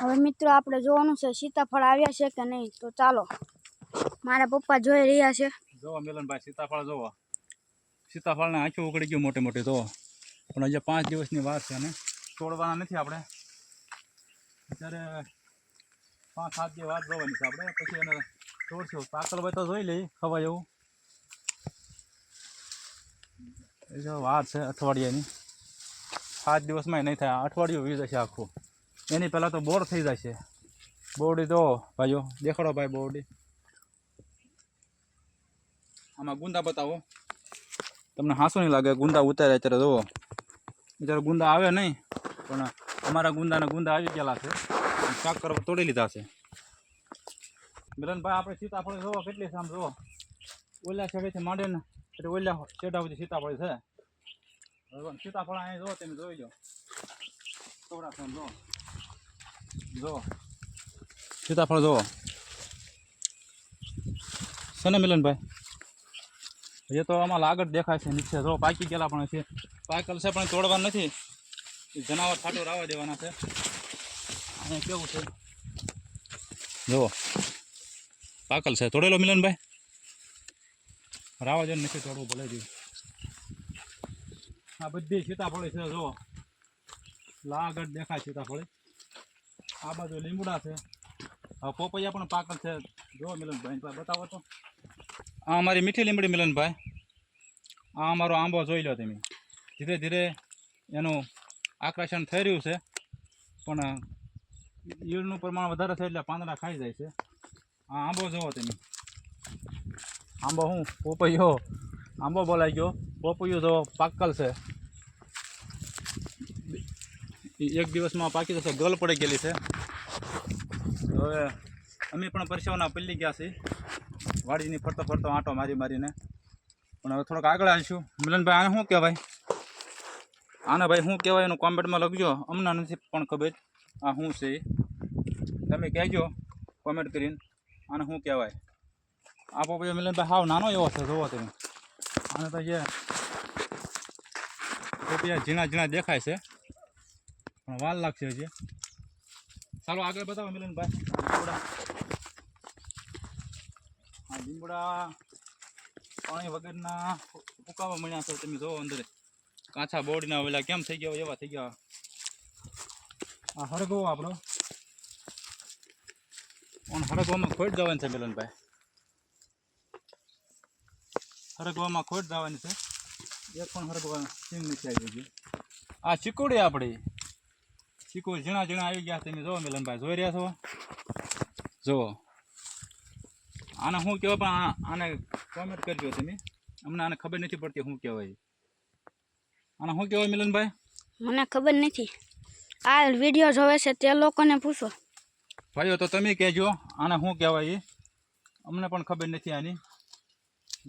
હવે મિત્રો આપણે જોવાનું છે સીતાફળ આવ્યા છે કે નહીં? તો ચાલો. મારા પપ્પા જોઈ રહ્યા છે. જોવો મિલનભાઈ, સીતાફળ જોવો. સીતાફળને આંખી ઉકળી ગયું મોટી મોટી, જોવો. પણ હજી પાંચ દિવસની વાર છે અને તોડવાના નથી આપણે. અત્યારે પાંચ, સાત દિવસ વાર જોવાની છે આપણે. પછી એને તોડશું. હોય તો જોઈ લઈ ખવાય એવું. એ જો વાર છે અઠવાડિયાની. સાત દિવસમાં નહીં થાય. અઠવાડિયું વીજ છે આખું. એની પહેલાં તો બોર થઈ જાય છે. બોરડી તો ભાઈઓ, દેખાડો ભાઈ બોરડી. આમાં ગુંદા બતાવો. તમને હાંસું નહીં લાગે, ગુંદા ઉતારે અત્યારે જુઓ. અત્યારે ગુંદા આવે નહીં, પણ અમારા ગુંદાના ગુંદા આવી ગયેલા છે. શાક કરવા તોડી લીધા છે. મિલનભાઈ, આપણે સીતાફળ જોવો કેટલી સામ જુઓ. ઓલા છેડેથી માંડે ને એટલે ઓલા છેડા સુધી સીતાફળ છે. સીતાફળ અહીંયા જુઓ, તમે જોઈ લો. થોડા સામ જુઓ. જુઓ સીતાફળ જુઓ છે ને મિલનભાઈ એ તો આમાં આગળ દેખાય છે નીચે. જો, પાકી ગયેલા પણ છે પાકલ છે પણ તોડવા નથી. જનાવર ફાટો રાવા દેવાના છે. અહીંયા કેવું છે? જુઓ. પાકલ છે. તોડેલો મિલનભાઈ રાવા દે નથી તોડવું ભલે દી આ બધી સીતાફળી છે, જુઓ. લા આગળ દેખાય સીતાફળી. આ બાજુ લીમડા છે. હા પોપૈયા પણ પાકલ છે. જુઓ મિલનભાઈ, ભાઈ બતાવો તો. આ અમારી મીઠી લીમડી મિલનભાઈ. આ અમારો આંબો જોઈ લો તમે. ધીરે ધીરે એનું આકર્ષણ થઈ રહ્યું છે. પણ ઈળનું પ્રમાણ વધારે છે એટલે પાંદડા ખાઈ જાય છે. આ આંબો જુઓ તમે. આંબો હું, પોપૈયો. આંબો બોલાઈ ગયો. પોપૈયો જો પાકલ છે. એક દિવસમાં પાકી જશે, ગોલ પડી ગયેલી છે. હવે અમે પણ પરસેવાના પલ્લી ગયા છીએ. વાડીની ફરતો ફરતો આંટો મારી મારીને. પણ હવે થોડોક આગળ આવીશું મિલનભાઈ, આને શું કહેવાય? આને ભાઈ શું કહેવાય એનું કોમેન્ટમાં લખજો. અમને નથી પણ ખબર આ શું છે. તમે કહેજો, કોમેન્ટ કરીને આને શું કહેવાય. આપો પછી મિલનભાઈ, હાવ નાનો એવો છે, જોવો તમે. આને તો જે ઝીણા ઝીણા દેખાય છે. પણ વાર લાગશે હજી. ચાલો આગળ બતાવો મિલનભાઈ. લીમડા આ લીમડા પાણી વગરના ઉકાવા મળ્યા છે, તમે જોવો અંદર. કાચા બોડીના ઓલા કેમ થઈ ગયા એવા થઈ ગયા. આ હરગો આપણો. પણ હરગવામાં ખોટ જવાની છે મિલનભાઈ. હરગવામાં ખોટ જવાની છે. એક પણ હરગવા સીમ નથી આવી ગઈ આ ચીકુડી આપણી. ચીકુ ઝીણા ઝીણા આવી ગયા તમે જોવો મિલનભાઈ જોઈ રહ્યા છો? જુઓ આને શું કહેવાય? પણ આને કોમેન્ટ કરજો તમે. અમને આને ખબર નથી પડતી શું કહેવાય. આને શું કહેવાય મિલનભાઈ? મને ખબર નથી. આ વીડિયો જોવે છે તે લોકોને પૂછો. ભાઈઓ તો તમે કહેજો આને શું કહેવાય એ? અમને પણ ખબર નથી આની.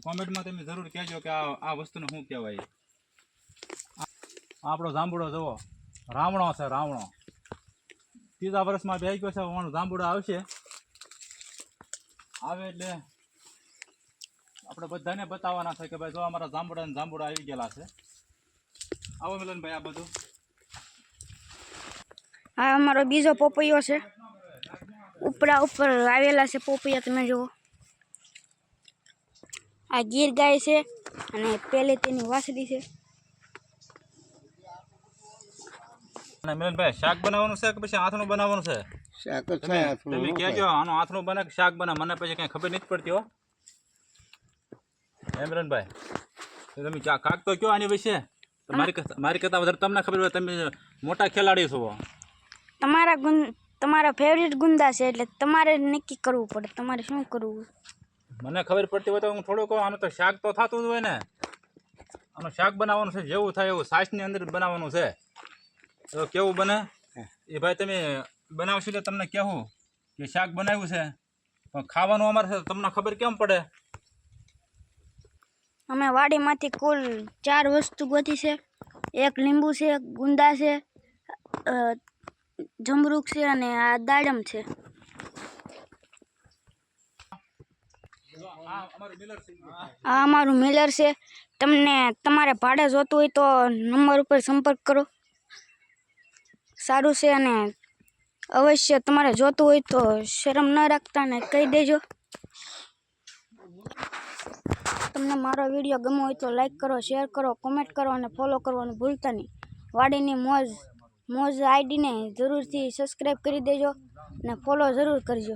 કોમેન્ટમાં તમે જરૂર કહેજો કે આ આ વસ્તુને શું કહેવાય. આપણો જાંબુડો જુઓ રાવણો છે, રાવણો. ત્રીજા વર્ષમાં બે ગયો છે, પણ જાંબુડો આવશે. આવે એટલે આપણે બધાને બતાવવાના છે કે ભાઈ જો અમારા જાંબુડા ને જાંબુડા આવી ગયેલા છે. આવો મિલનભાઈ, આ બધું. આ અમારો બીજો પોપૈયો છે. ઉપરા ઉપર આવેલા છે પોપૈયા, તમે જુઓ. આ ગીર ગાય છે અને પહેલે તેની વાસડી છે. અને મિલનભાઈ શાક બનાવવાનું છે કે પછી હાથનું બનાવવાનું છે? શાક જ છે હાથનું તમે કહેજો આનું હાથનું બને કે શાક બને મને પછી કઈ ખબર નથી પડતી હો. હે મિલનભાઈ તમે ચા કાક તો કયો આની વિશે? મારી કરતા- મારી કરતાં વધારે તમને ખબર હોય તમે મોટા ખેલાડી છો. તમારા ગુણ તમારા ફેવરિટ ગુંદા છે એટલે તમારે નક્કી કરવું પડે તમારે શું કરવું? મને ખબર પડતી હોય તો હું થોડુંક કહું આનું તો શાક તો થતું જ હોય ને. આનું શાક બનાવવાનું છે જેવું થાય એવું સાસની અંદર બનાવવાનું છે. તો કેવું બને? એ ભાઈ તમે બનાવશો એટલે તમને કહેવું કે શાક બનાવ્યું છે પણ ખાવાનું અમારે છે તમને ખબર કેમ પડે? અમે વાડીમાંથી કુલ ચાર વસ્તુ ગોતી છે. એક લીંબુ છે ગુંદા છે જમરૂક છે અને આ દાડમ છે. આ અમારું મિલર છે આ અમારું મિલર છે. તમને તમારે ભાડે જોતું હોય તો નંબર ઉપર સંપર્ક કરો. સારું છે અને અવશ્ય તમારે જોતું હોય તો શરમ ન રાખતા ને કહી દેજો. તમને મારો વીડિયો ગમ્યો હોય તો લાઈક કરો શેર કરો કોમેન્ટ કરો અને ફોલો કરવાનું ભૂલતા નહીં. વાડીની મોજ મોજ આઈડીને જરૂરથી સબસ્ક્રાઈબ કરી દેજો અને ફોલો જરૂર કરજો.